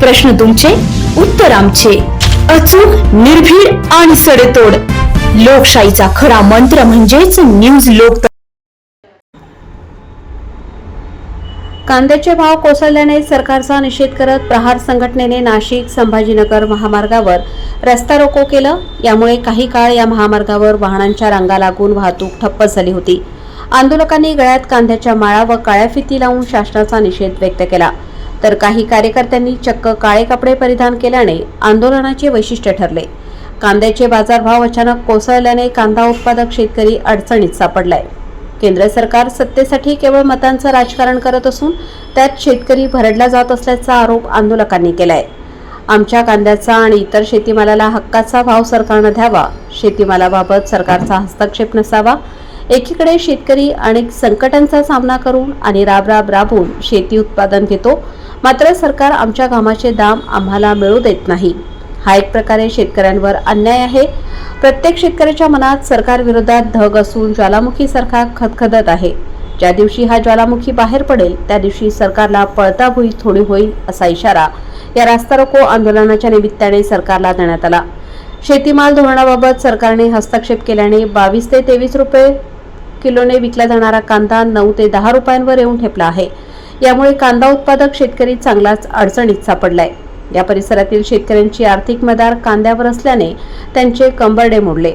प्रश्न तुमचे उत्तर आमचे. अचूक निर्भीड आणि सडेतोड. लोकशाहीचा खरा मंत्र म्हणजेच न्यूज लोक कांद्याचे भाव कोसळल्याने सरकारचा निषेध करत प्रहार संघटनेने नाशिक संभाजीनगर महामार्गावर रस्ता रोको केलं. यामुळे काही काळ या महामार्गावर वाहनांच्या रांगा लागून वाहतूक ठप्प झाली होती. आंदोलकांनी गळ्यात कांद्याच्या माळा व काळ्या फिती लावून शासनाचा निषेध व्यक्त केला. तर काही कार्यकर्त्यांनी चक्क काळे कपडे परिधान केल्याने आंदोलनाचे वैशिष्ट्य ठरले. कांद्याचे बाजारभाव अचानक कोसळल्याने कांदा उत्पादक शेतकरी अडचणीत सापडलाय. केंद्र सरकार सत्तेसाठी केवळ मतांचं राजकारण करत असून त्यात शेतकरी भरडला जात असल्याचा आरोप आंदोलकांनी केलाय. आमच्या कांद्याचा आणि इतर शेतीमालाला हक्काचा भाव सरकारनं द्यावा. शेतीमालाबाबत सरकारचा हस्तक्षेप नसावा. एकीकडे शेतकरी अनेक संकटांचा सामना करून आणि राब राब राबून शेती उत्पादन घेतो मात्र सरकार आमच्या कामाचे दाम आम्हाला मिळू देत नाही. हा एक प्रकारे शेतकऱ्यांवर अन्याय आहे. प्रत्येक शेतकऱ्याच्या मनात सरकारविरोधात धग असून ज्वालामुखीसारखा खदखदत आहे. ज्या दिवशी हा ज्वालामुखी बाहेर पडेल त्या दिवशी सरकारला पळता भुई थोडी होईल असा इशारा या रास्ता रोको आंदोलनाच्या निमित्ताने सरकारला देण्यात आला. शेतीमाल धोरणाबाबत सरकारने हस्तक्षेप केल्याने बावीस ते तेवीस रुपये किलोने विकला जाणारा कांदा नऊ ते दहा रुपयांवर येऊन ठेपला आहे. यामुळे कांदा उत्पादक शेतकरी चांगलाच अडचणीत सापडलाय. या परिसरातील शेतकऱ्यांची आर्थिक मदार कांद्यावर असल्याने त्यांचे कंबरडे मोडले.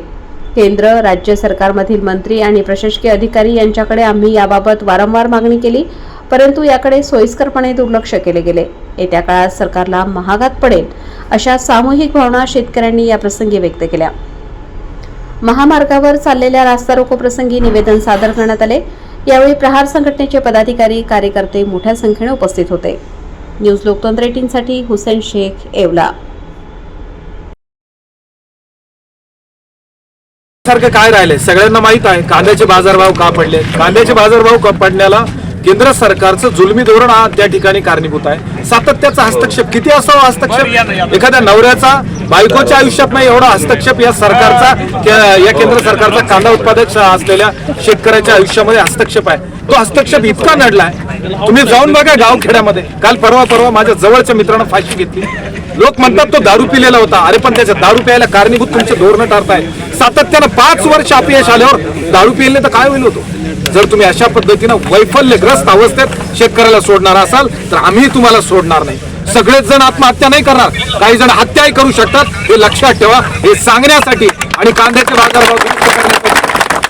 केंद्र राज्य सरकारमधील मंत्री आणि प्रशासकीय अधिकारी यांच्याकडे आम्ही याबाबत वारंवार मागणी केली परंतु याकडे सोयीस्करपणे दुर्लक्ष केले गेले. येत्या काळात सरकारला महागात पडेल अशा सामूहिक भावना शेतकऱ्यांनी या प्रसंगी व्यक्त केल्या. महामार्गावर चाललेल्या रास्ता रोको प्रसंगी निवेदन सादर करण्यात आले. यावेळी प्रहार संघटनेचे पदाधिकारी कार्यकर्ते मोठ्या संख्येने उपस्थित होते. न्यूज लोकतंत्र एटीनसाठी हुसेन शेख येवला. सारखं काय राहिले? सगळ्यांना माहीत आहे कांद्याचे बाजारभाव का पडले कांद्याचे बाजारभाव का पडण्याला केंद्र सरकारचं जुलमी धोरण हा त्या ठिकाणी कारणीभूत आहे. सातत्याचा हस्तक्षेप किती असावा हस्तक्षेप? एखाद्या नवऱ्याचा बायकोच्या आयुष्यात नाही एवढा हस्तक्षेप या सरकारचा या केंद्र सरकारचा कांदा उत्पादक असलेल्या शेतकऱ्याच्या आयुष्यामध्ये हस्तक्षेप आहे. तो हस्तक्षेप इतका नडलाय. तुम्ही जाऊन बघा गावखेड्यामध्ये. काल परवा परवा माझ्या जवळच्या मित्रानं फाशी घेतली. लोक म्हणतात तो दारू पिलेला होता. अरे पण त्याच्या दारू प्यायला कारणीभूत तुमचे धोरण ठरताय सातत्यानं पाच वर्ष अपयश आल्यावर दारू पिले तर काय होईल होतो जर तुम्ही अशा पद्धतीनं वैफल्यग्रस्त अवस्थेत शेतकऱ्याला सोडणार असाल तर आम्ही तुम्हाला सोडणार नाही. सगळेच जण आत्महत्या नाही करणार. काही जण हत्याही करू शकतात. हे लक्षात ठेवा. हे सांगण्यासाठी आणि कांद्याचे बाजारभाव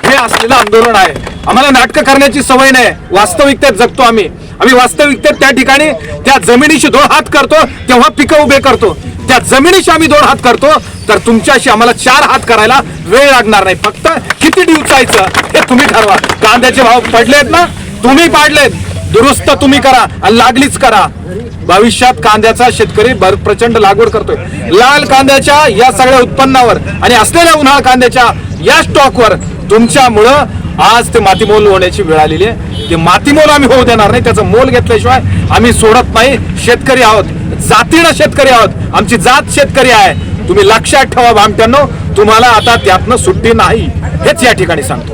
हे असलेलं आंदोलन आहे. आम्हाला नाटकं करण्याची सवय नाही. वास्तविकतेत जगतो आम्ही. आम्ही वास्तविकतेत त्या ठिकाणी त्या जमिनीशी दोन हात करतो तेव्हा पिकं उभे करतो. त्या जमिनीशी आम्ही दोन हात करतो तर तुमच्याशी आम्हाला चार हात करायला वेळ लागणार नाही. फक्त किती डिवचायचं हे तुम्ही ठरवा. कांद्याचे भाव पडलेत ना? तुम्ही पाडलेत. दुरुस्त तुम्ही करा आणि लागलीच करा. भविष्यात कांद्याचा शेतकरी भर प्रचंड लागवड करतोय. लाल कांद्याच्या या सगळ्या उत्पन्नावर आणि असलेल्या उन्हाळ कांद्याच्या या स्टॉकवर तुमच्यामुळं आज ते मातीमोल होण्याची वेळ आलेली आहे. ते मातीमोल आम्ही होऊ देणार नाही. त्याचं मोल घेतल्याशिवाय आम्ही सोडत नाही. शेतकरी आहोत. जातीनं शेतकरी आहोत. आमची जात शेतकरी आहे. तुम्ही लक्षात ठेवा भामट्यांनो. तुम्हाला आता त्यातनं सुट्टी नाही. हेच या ठिकाणी सांगतो.